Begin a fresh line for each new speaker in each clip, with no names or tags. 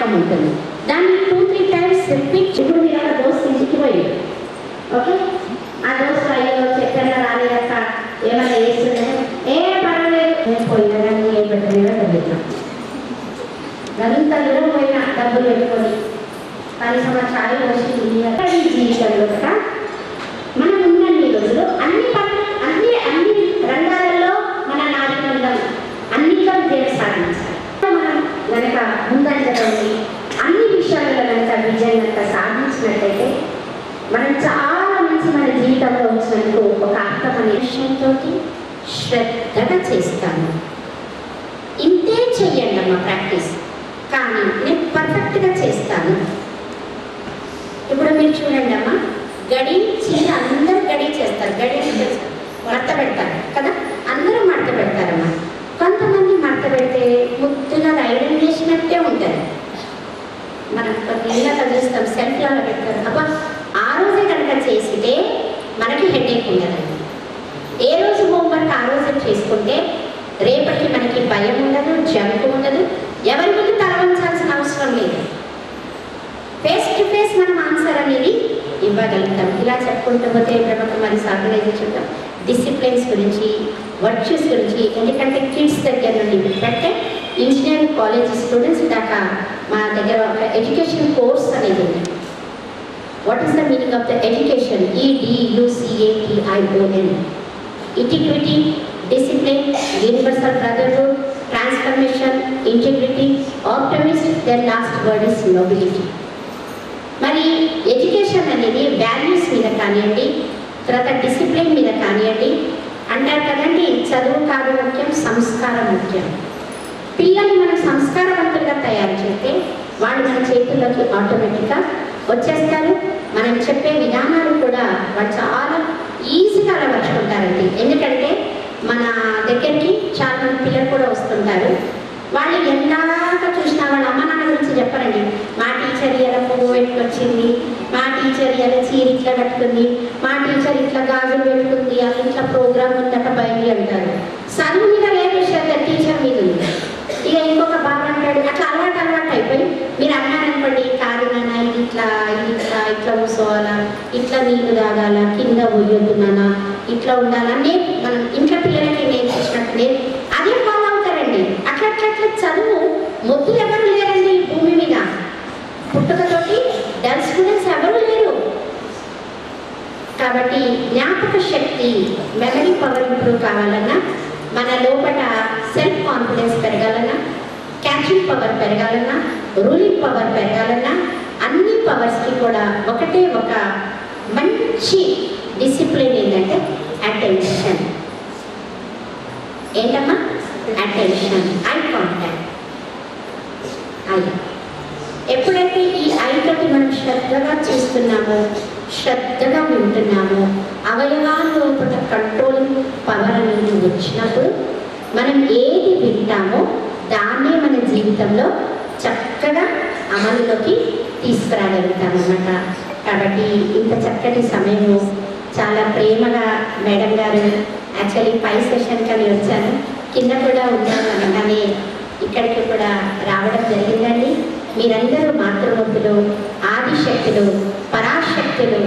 జ్ఞాపకం ఉంటుంది. దాన్ని టూ త్రీ టైమ్స్ రిపీట్ ఇప్పుడు మీరు అలా దోస్త్ ఇంటికి ఓకే ఆ దోస్త్ అయ్యో చక్కెర రాలేదక్క ఏమైనా వేస్తున్నాయి ఏ పర్వాలేదు. నేను పోయినా కానీ ఏ పెట్టలేదో చదువుతాం గంత దూరం పోయినా డబ్బులు పెట్టుకొని కనీసం సంవత్సరాలు ఛాయ్ వచ్చి జీవితంలో కూడా మనం ఉన్నన్ని రోజులు అన్ని పనులు అన్ని అన్ని రంగాలలో మన నాయకులం అన్నిట్లో విజయం సాధించాలి మనం కనుక ముందంజలోని అన్ని విషయాలలో కనుక విజయం కనుక సాధించినట్లయితే మనం చాలా మంచి మన జీవితంలో వచ్చినందుకు ఒక విషయంతో శ్రద్ధగా చేస్తాను. ఇంతే చెయ్యండి అమ్మ ప్రాక్టీస్. కానీ నేను పర్ఫెక్ట్గా చేస్తాను. ఇప్పుడు మీరు చూడండి అమ్మ గడి చిన్న అందరూ గడి చేస్తారు. గడి మడత పెడతారు కదా? అందరూ మడత పెడతారమ్మా. కొంతమంది మడత పెడితే ముద్దుగా ఐరన్ చేసినట్టే ఉంటుంది మనం కొన్ని కదిలిస్తాం చూస్తాం సెల్ఫ్లలో పెడతారు. అబ్బా ఆ రోజే కనుక చేసితే మనకి హెడేక్ ఉండదండి ఏ రోజు హోంవర్క్ ఆ రోజే చేసుకుంటే రేపటికి మనకి భయం ఉండదు జంకు ఉండదు ఎవరి ముందు తలవంచాల్సిన అవసరం లేదు. ఫేస్ టు ఫేస్ మనం ఆన్సర్ అనేది ఇవ్వగలుగుతాం. ఇలా చెప్పుకుంటూ పోతే బ్రహ్మకుమారి ఆర్గనైజేషన్లో డిసిప్లిన్స్ గురించి వర్చ్యూస్ గురించి ఎందుకంటే కిడ్స్ దగ్గర నుండి పెట్టే ఇంజనీరింగ్ కాలేజ్ స్టూడెంట్స్ దాకా మా దగ్గర ఒక ఎడ్యుకేషన్ కోర్స్ అనేది ఉంది. What is the meaning of the education ఈడియుసిఏటిఐఓఎన్ ఇటిక్విటీ discipline universal brotherhood transfer integrity optimist then last word is nobility మరి ఎడ్యుకేషన్ అనేది వాల్యూస్ మీద కానివ్వండి తర్వాత డిసిప్లిన్ మీద కానివ్వండి అంటారు కదండి చదువు కాదు ముఖ్యం సంస్కారం ముఖ్యం. పిల్లల్ని మనం సంస్కారవంతులుగా తయారు చేస్తే వాళ్ళు మన చేతుల్లోకి ఆటోమేటిక్గా వచ్చేస్తారు. మనం చెప్పే విధానాలు కూడా వాళ్ళు చాలా ఈజీగా అలవర్చుకుంటారండి. ఎందుకంటే మన దగ్గరికి చాలా మంది పిల్లలు కూడా వస్తుంటారు. వాళ్ళు ఎందాక చూసినా వాళ్ళ అమ్మ నాన్న గురించి చెప్పరండి. మా టీచర్ ఇలా పువ్వు పెట్టుకొచ్చింది మా టీచర్ ఇలా చీర ఇట్లా కట్టుకుంది మా టీచర్ ఇట్లా గాజులు పెట్టుకుంది అది ఇట్లా ప్రోగ్రామ్ ఉందట బయలు అంటారు. చదువు మీద లేదు శ్రద్ధ టీచర్ మీద ఉంది. ఇక ఇంకొక బాబు అంటాడు అట్లా అలవాటు అలవాటు అయిపోయి మీరు అన్నారనుకోండి కాదు నాన్న ఇది ఇట్లా ఇది ఇట్లా ఇట్లా కూర్చోవాలా ఇట్లా నీళ్ళు తాగాల కింద పోయొద్దు నాన్న ఇట్లా ఉండాలా నేను మనం ఇంట్లో పిల్లలకి నేర్పించినట్టు నేను అదే ఫాలో అవుతారండి అట్లా అట్లా అట్లా చదువు మొద్దులు ఎవరు లేరండి భూమి మీద? పుట్టుకతోటి డల్ స్టూడెంట్స్ ఎవరు లేరు? కాబట్టి జ్ఞాపక శక్తి మెమరీ పవర్ ఇంప్రూవ్ కావాలన్నా మన లోపల సెల్ఫ్ కాన్ఫిడెన్స్ పెరగాలన్నా క్యాచింగ్ పవర్ పెరగాలన్నా రూలింగ్ పవర్ పెరగాలన్నా అన్ని పవర్స్కి కూడా ఒకటే ఒక మంచి డిసిప్లిన్ ఏంటంటే అటెన్షన్. ఏంటమ్మా? అటెన్షన్. ఐ ఎప్పుడైతే ఈ ఐతోటి మనం శ్రద్ధగా చూస్తున్నామో శ్రద్ధగా వింటున్నామో అవయవాల లోపల కంట్రోలింగ్ పవర్ అనేది వచ్చినప్పుడు మనం ఏది వింటామో దాన్నే మన జీవితంలో చక్కగా అమలులోకి తీసుకురాగలుగుతాం అన్నమాట కాబట్టి ఇంత చక్కటి సమయము చాలా ప్రేమగా మేడం గారు యాక్చువల్లీ పై సెషన్కి అని వచ్చాను కింద కూడా ఉన్నాను అనగానే ఇక్కడికి కూడా రావడం జరిగిందండి. మీరందరూ మాతృమూర్తులు ఆదిశక్తులు పరాశక్తులు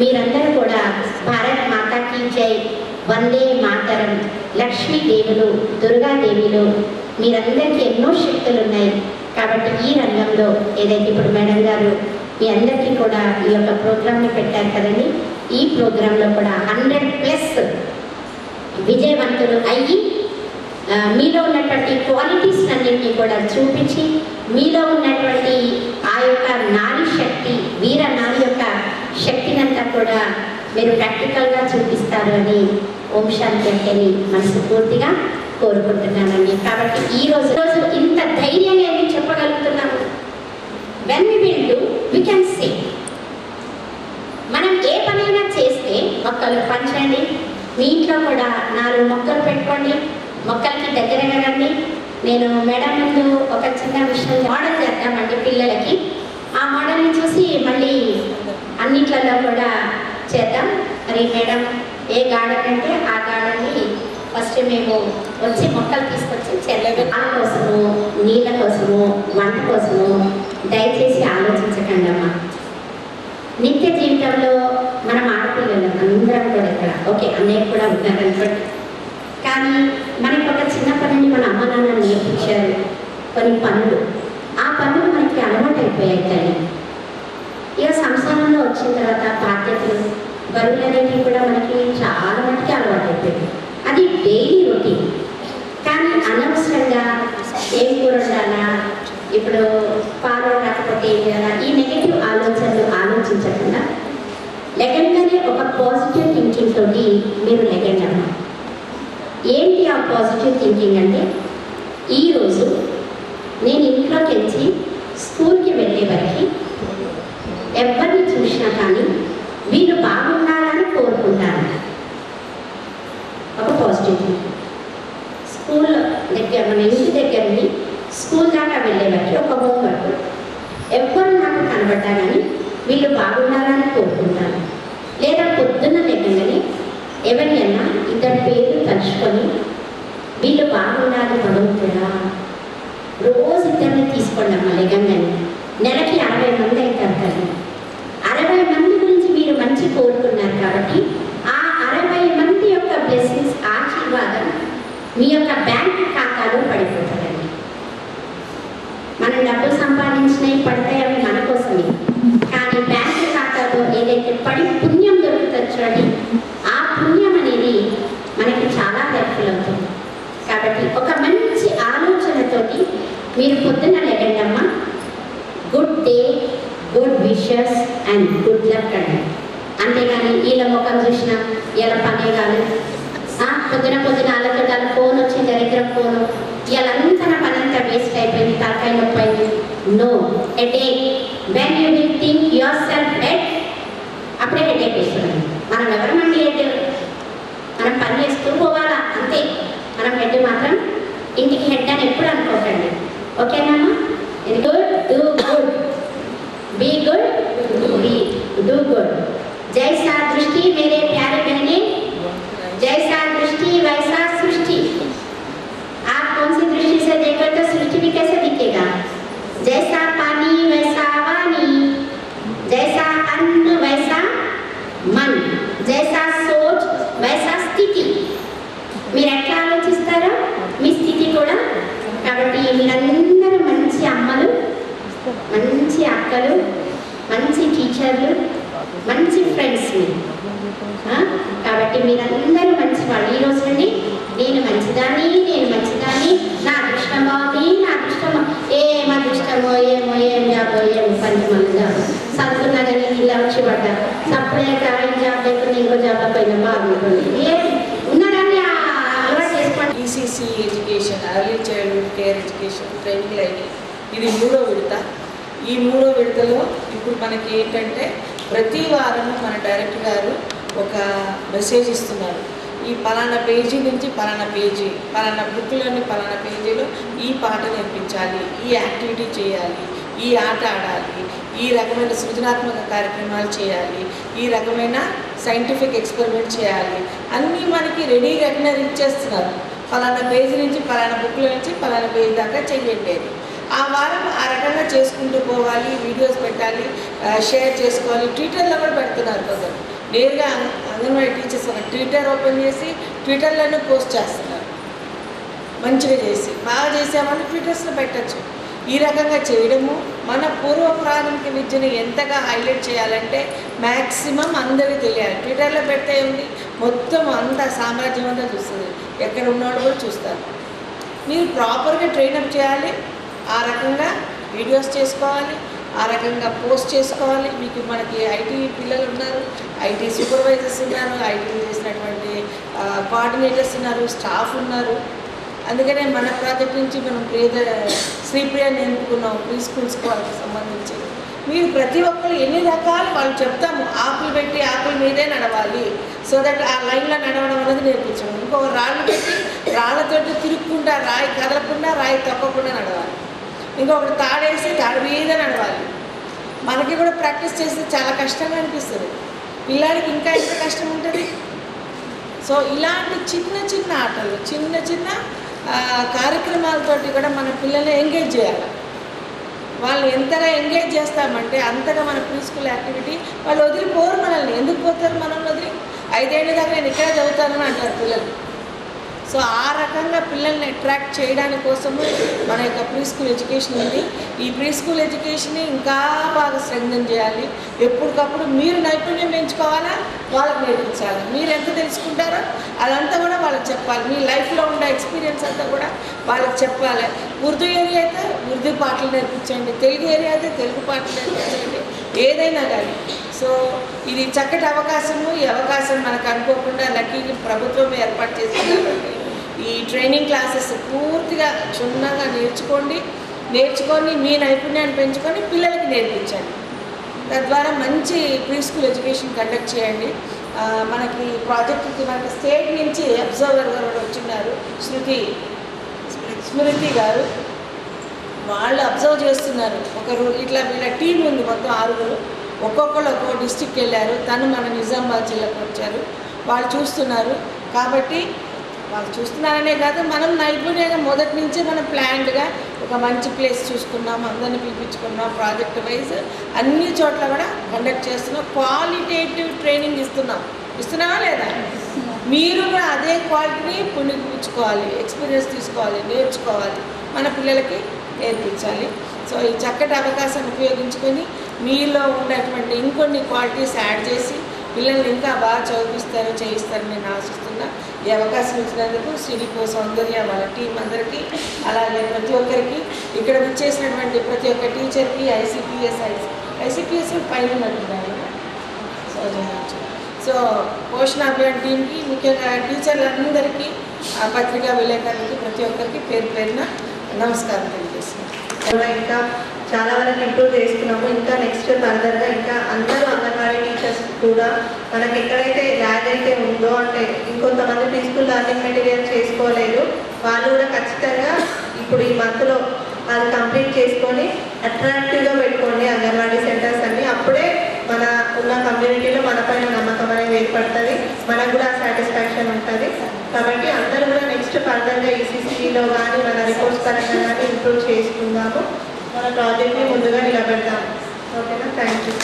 మీరందరూ కూడా భారత్ మాతాకి జై. వందే మాతరం. లక్ష్మీదేవులు దుర్గాదేవిలు మీరందరికీ ఎన్నో శక్తులు ఉన్నాయి కాబట్టి ఈ రంగంలో ఏదైతే ఇప్పుడు మేడం గారు మీ అందరికీ కూడా ఈ యొక్క ప్రోగ్రామ్ని పెట్టారు కదండి ఈ ప్రోగ్రాంలో కూడా హండ్రెడ్ ప్లస్ విజయవంతులు అయ్యి మీలో ఉన్నటువంటి క్వాలిటీస్ అన్నింటినీ కూడా చూపించి మీలో ఉన్నటువంటి ఆ యొక్క నారీ శక్తి వీర నారి యొక్క శక్తినంతా కూడా మీరు ప్రాక్టికల్గా చూపిస్తారు అని ఓం శాంతి అంటేని మనస్ఫూర్తిగా కోరుకుంటున్నానండి. కాబట్టి ఈ రోజు రోజు ఇంత ధైర్యంగా ఏమి చెప్పగలుగుతున్నాము? When we will do we can say మనం ఏ పనైనా చేస్తే మొక్కలు పంచండి మీ ఇంట్లో కూడా నాలుగు మొక్కలు పెట్టుకోండి మొక్కలకి దగ్గరగా రండి. నేను మేడం ముందు ఒక చిన్న విషయం మోడల్ చేద్దామండి పిల్లలకి. ఆ మోడల్ని చూసి మళ్ళీ అన్నిట్లలో కూడా చేద్దాం. మరి మేడం ఏ గార్డెన్ అంటే ఆ గార్డెన్ని ఫస్ట్ మేము వచ్చి మొక్కలు తీసుకొచ్చి చెల్లెలు ఆ కోసము నీళ్ళ కోసము వంట కోసము దయచేసి ఆలోచించకండి అమ్మా. నిత్య జీవితంలో మనం ఆడపిల్లలు అందరం కూడా ఇక్కడ. ఓకే అన్నయ్య కూడా ఉన్నారు అనుకోండి. కానీ మనకి ఒక చిన్నప్పటి నుండి మన అమ్మ నాన్న నేర్పించారు. కొన్ని పనులు. ఆ పనులు మనకి అలవాటు అయిపోయాయి కానీ ఇక సంసారంలో వచ్చిన తర్వాత బాధ్యతలు బరువులు అనేవి కూడా మనకి చాలా మటుకి అలవాటు అయిపోయింది అది డైలీ రొటీన్ కానీ అనవసరంగా ఏం కూర ఉండాలా ఇప్పుడు పాలు రాకపోతే ఏం చేయాలా? ఈ నెగిటివ్ ఆలోచనలు ఆలోచించకుండా లెగంగానే ఒక పాజిటివ్ థింకింగ్ తోటి మీరు లెగండి అమ్మా. ఏంటి ఆ పాజిటివ్ థింకింగ్ అంటే ఈరోజు నేను ఇంట్లోకి వచ్చి స్కూల్కి వెళ్ళే వరకు ఎవరిని చూసినా కానీ వీళ్ళు బాగుండాలని కోరుకుంటాను. ఒక పాజిటివ్ థింకింగ్ స్కూల్ దగ్గర మన ఇంటి దగ్గరని స్కూల్ దాకా వెళ్ళే ఒక హోంవర్క్ ఎవ్వరు నాకు కనబడ్డా కానీ వీళ్ళు బాగుండాలని కోరుకుంటాను. లేదా పొద్దున్న లేకగానే ఎవరినైనా ఇద్దరు పేర్లు తలుచుకొని వీళ్ళు బాగున్నారు భగవంతుడా రోజు ఇద్దరిని తీసుకోండి అమ్మ లేకంగానే నెలకి అరవై మంది అవుతారు కదా. అరవై మంది గురించి మీరు మంచి కోరుకున్నారు కాబట్టి ఆ అరవై మంది యొక్క బ్లెస్సింగ్స్ ఆశీర్వాదం మీ యొక్క బ్యాంక్ ఖాతాలో పడిపోతుందండి మనం డబ్బులు సంపాదించినవి పడతాయి అవి మన కోసమే. కానీ బ్యాంక్ ఖాతాలో ఏదైతే పడి పుణ్యం దొరుకుతుంది చూడండి ఆ పుణ్యం అనేది మనకి చాలా హెల్ప్ఫుల్ అవుతుంది కాబట్టి ఒక మంచి ఆలోచనతోటి మీరు పొద్దున్న లేకండమ్మా good day good wishes and good luck అండి. అంతేగాని వీళ్ళ ముఖం చూసిన ఇలా పనే కాదు. పొద్దున పొద్దున వాళ్ళతో ఫోన్ వచ్చింది దరిద్రం ఫోన్. ఇవాళంతా నా పనంతా వేస్ట్ అయిపోయింది తలకాయ నొప్పి అయింది. No headache when you will think yourself head అప్పుడే హెడేక్ వస్తుంది. మనం ఎవరమండి హెడ్ మనం పని చేస్తూ పోవాలా? అంతే. మనం హెడ్ మాత్రం ఇంటికి హెడ్ అని ఎప్పుడు అనుకోకండి. ఓకేనా ఇది good do good be good be do good జై సార్ దృష్టి మంచి టీచర్లు మంచి ఫ్రెండ్స్ మీరు కాబట్టి మీరందరూ మంచి వాళ్ళు ఈ రోజు నుండి నేను మంచిదాన్ని నేను మంచిదాన్ని. నా అదృష్టమో నీ నా అదృష్టమో ఏం అదృష్టమో ఏమో ఏం జాబో ఏం పని మంది చదువుకున్నా కానీ ఇలా వచ్చి పడ్డా సపరేట్ ఈ జాబ్ లేకుండా ఇంకో జాబ్ పోయినా బాగుంటుంది. ఏ? ఉన్నారని అలవాటు చేసుకోండి.
ECC education early childhood care education training line. ఇది మూడో విడత. ఈ మూడో విడతలో ఇప్పుడు మనకి ఏంటంటే ప్రతి వారము మన డైరెక్టర్ గారు ఒక మెసేజ్ ఇస్తున్నారు. ఈ పలానా పేజీ నుంచి పలానా పేజీ పలానా బుక్లోని పలానా పేజీలో ఈ పాట నేర్పించాలి ఈ యాక్టివిటీ చేయాలి ఈ ఆట ఆడాలి ఈ రకమైన సృజనాత్మక కార్యక్రమాలు చేయాలి ఈ రకమైన సైంటిఫిక్ ఎక్స్పెరిమెంట్ చేయాలి. అన్నీ మనకి రెడీగా ఇచ్చేస్తున్నారు. పలానా పేజీ నుంచి పలానా బుక్లో నుంచి పలానా పేజీ దాకా చెయ్యండి ఆ వారం ఆ రకంగా చేసుకుంటూ పోవాలి వీడియోస్ పెట్టాలి షేర్ చేసుకోవాలి. ట్విట్టర్లో కూడా పెడుతున్నారు కొందరు. నేరుగా అంగ- అంగన్వాడీ టీచర్స్ ఒక ట్విట్టర్ ఓపెన్ చేసి ట్విట్టర్లోనే పోస్ట్ చేస్తున్నారు. మంచిగా చేసి బాగా చేసామని ట్విట్టర్స్లో పెట్టచ్చు. ఈ రకంగా చేయడము మన పూర్వ ప్రాథమిక విద్యను ఎంతగా హైలైట్ చేయాలంటే మ్యాక్సిమం అందరికీ తెలియాలి. ట్విట్టర్లో పెడితే ఉంది మొత్తం అంతా సామ్రాజ్యం అంతా చూస్తుంది. ఎక్కడ ఉన్నాడు కూడా చూస్తారు. మీరు ప్రాపర్గా ట్రైనప్ చేయాలి. ఆ రకంగా వీడియోస్ చేసుకోవాలి ఆ రకంగా పోస్ట్ చేసుకోవాలి. మీకు మనకి ఐటీ పిల్లలు ఉన్నారు ఐటీ సూపర్వైజర్స్ ఉన్నారు ఐటీ చేసినటువంటి కోఆర్డినేటర్స్ ఉన్నారు స్టాఫ్ ఉన్నారు. అందుకనే మన ప్రాజెక్ట్ నుంచి మనం పేద శ్రీప్రియాన్ని ఎంచుకున్నాం ప్రీ స్కూల్స్ వాళ్ళకి సంబంధించి మీరు ప్రతి ఒక్కరు ఎన్ని రకాలు వాళ్ళు చెప్తాము. ఆకులు పెట్టి ఆకుల మీదే నడవాలి. సో దట్ ఆ లైన్లో నడవడం అనేది నేర్పించాము ఇంకొక రాళ్ళు పెట్టి రాళ్ళతోటి తిరుక్కుండా రాయి కదలకుండా రాయి తప్పకుండా నడవాలి. ఇంకొకటి తాడేసి తాడు మీద నడవాలి. మనకి కూడా ప్రాక్టీస్ చేస్తే చాలా కష్టంగా అనిపిస్తుంది. పిల్లాడికి ఇంకా ఎంత కష్టం ఉంటుంది? సో ఇలాంటి చిన్న చిన్న ఆటలు చిన్న చిన్న కార్యక్రమాలతోటి కూడా మన పిల్లల్ని ఎంగేజ్ చేయాలి. వాళ్ళు ఎంతగా ఎంగేజ్ చేస్తామంటే అంతగా మన ప్రీ స్కూల్ యాక్టివిటీ వాళ్ళు వదిలిపోరు మనల్ని. ఎందుకు పోతారు మనల్ని వదిలి? ఐదేళ్ళ దాకా నేను ఇక్కడే చదువుతానని అంటారు పిల్లలు. సో ఆ రకంగా పిల్లల్ని అట్రాక్ట్ చేయడాని కోసము మన యొక్క ప్రీ స్కూల్ ఎడ్యుకేషన్ ఉంది. ఈ ప్రీ స్కూల్ ఎడ్యుకేషన్ని ఇంకా బాగా స్ట్రెంగ్థన్ చేయాలి. ఎప్పటికప్పుడు మీరు నైపుణ్యం పెంచుకోవాలా? వాళ్ళకి నేర్పించాలి. మీరు ఎంత తెలుసుకుంటారో అదంతా కూడా వాళ్ళకి చెప్పాలి. మీ లైఫ్లో ఉండే ఎక్స్పీరియన్స్ అంతా కూడా వాళ్ళకి చెప్పాలి. ఉర్దూ ఏరియా అయితే ఉర్దూ పాటలు నేర్పించండి. తెలుగు ఏరియా అయితే తెలుగు పాటలు నేర్పించండి. ఏదైనా కానీ. సో ఇది చక్కటి అవకాశము. ఈ అవకాశం మనకు అనుకోకుండా లక్కీ ప్రభుత్వం ఏర్పాటు చేసింది. ఈ ట్రైనింగ్ క్లాసెస్ పూర్తిగా క్షుణ్ణంగా నేర్చుకోండి. నేర్చుకొని మీ నైపుణ్యాన్ని పెంచుకొని పిల్లలకి నేర్పించండి. తద్వారా మంచి ప్రీ స్కూల్ ఎడ్యుకేషన్ కండక్ట్ చేయండి మనకి ప్రాజెక్ట్కి మనకి స్టేట్ నుంచి అబ్జర్వర్ గారు కూడా వచ్చిన్నారు. శృతి స్మృతి గారు. వాళ్ళు అబ్జర్వ్ చేస్తున్నారు. ఒకరు ఇట్లా వీళ్ళ టీం ఉంది మొత్తం ఆరుగురు. ఒక్కొక్కరు ఒక్కొక్క డిస్టిక్ వెళ్ళారు. తను మన నిజామాబాద్ జిల్లాకు వచ్చారు. వాళ్ళు చూస్తున్నారు. కాబట్టి వాళ్ళు చూస్తున్నారనే కాదు మనం నైపుణ్యంగా మొదటి నుంచే మనం ప్లాన్డ్గా ఒక మంచి ప్లేస్ చూసుకున్నాం అందరిని పిలిపించుకున్నాం ప్రాజెక్ట్ వైజ్ అన్ని చోట్ల కూడా కండక్ట్ చేస్తున్నాం క్వాలిటేటివ్ ట్రైనింగ్ ఇస్తున్నాం. ఇస్తున్నావా లేదా? మీరు కూడా అదే క్వాలిటీని పుణికిపుచ్చుకోవాలి ఎక్స్పీరియన్స్ తీసుకోవాలి నేర్చుకోవాలి. మన పిల్లలకి నేర్పించాలి. సో ఈ చక్కటి అవకాశాన్ని ఉపయోగించుకొని మీలో ఉండేటువంటి ఇంకొన్ని క్వాలిటీస్ యాడ్ చేసి పిల్లల్ని ఇంకా బాగా చదివిస్తారు చేయిస్తారని నేను ఆశిస్తున్నాను ఈ అవకాశం ఇచ్చినందుకు సిడిపో సౌందర్య వాళ్ళ టీం అందరికీ అలాగే ప్రతి ఒక్కరికి ఇక్కడ వచ్చేసినటువంటి ప్రతి ఒక్క టీచర్కి ఐసీపీఎస్ ఐసీపీఎస్ పైన ఉన్నట్టున్నారు సో సో పోషణ అభియాన్ టీంకి ముఖ్యంగా టీచర్లందరికీ ఆ పత్రికా విలేకరులకి ప్రతి ఒక్కరికి పేరు పేరున నమస్కారం తెలియజేస్తున్నాను.
ఇంకా చాలా వరకు ఇంప్రూవ్ చేస్తున్నాము. ఇంకా నెక్స్ట్ ఫర్దర్గా ఇంకా అందరూ టీచర్స్ కూడా మనకి ఎక్కడైతే ల్యాండ్ అయితే ఉందో అంటే ఇంకొంతమంది పీస్ఫుల్ లర్నింగ్ మెటీరియల్ చేసుకోలేదు వాళ్ళు కూడా ఖచ్చితంగా ఇప్పుడు ఈ మంత్లో అది కంప్లీట్ చేసుకొని అట్రాక్టివ్గా పెట్టుకోండి అంగన్వాడీ సెంటర్స్ అన్ని. అప్పుడే మన ఉన్న కమ్యూనిటీలో మన పైన నమ్మకం అనేది ఏర్పడుతుంది. మనకు కూడా సాటిస్ఫాక్షన్ ఉంటుంది. కాబట్టి అందరూ కూడా నెక్స్ట్ ఫర్దర్గా ఈసీసీలో కానీ మన రిపోర్ట్స్ పరంగా కానీ ఇంప్రూవ్ చేసుకుందాము. మన ప్రాజెక్ట్ని ముందుగా నిలబెడతాము ఓకేనా థ్యాంక్ యూ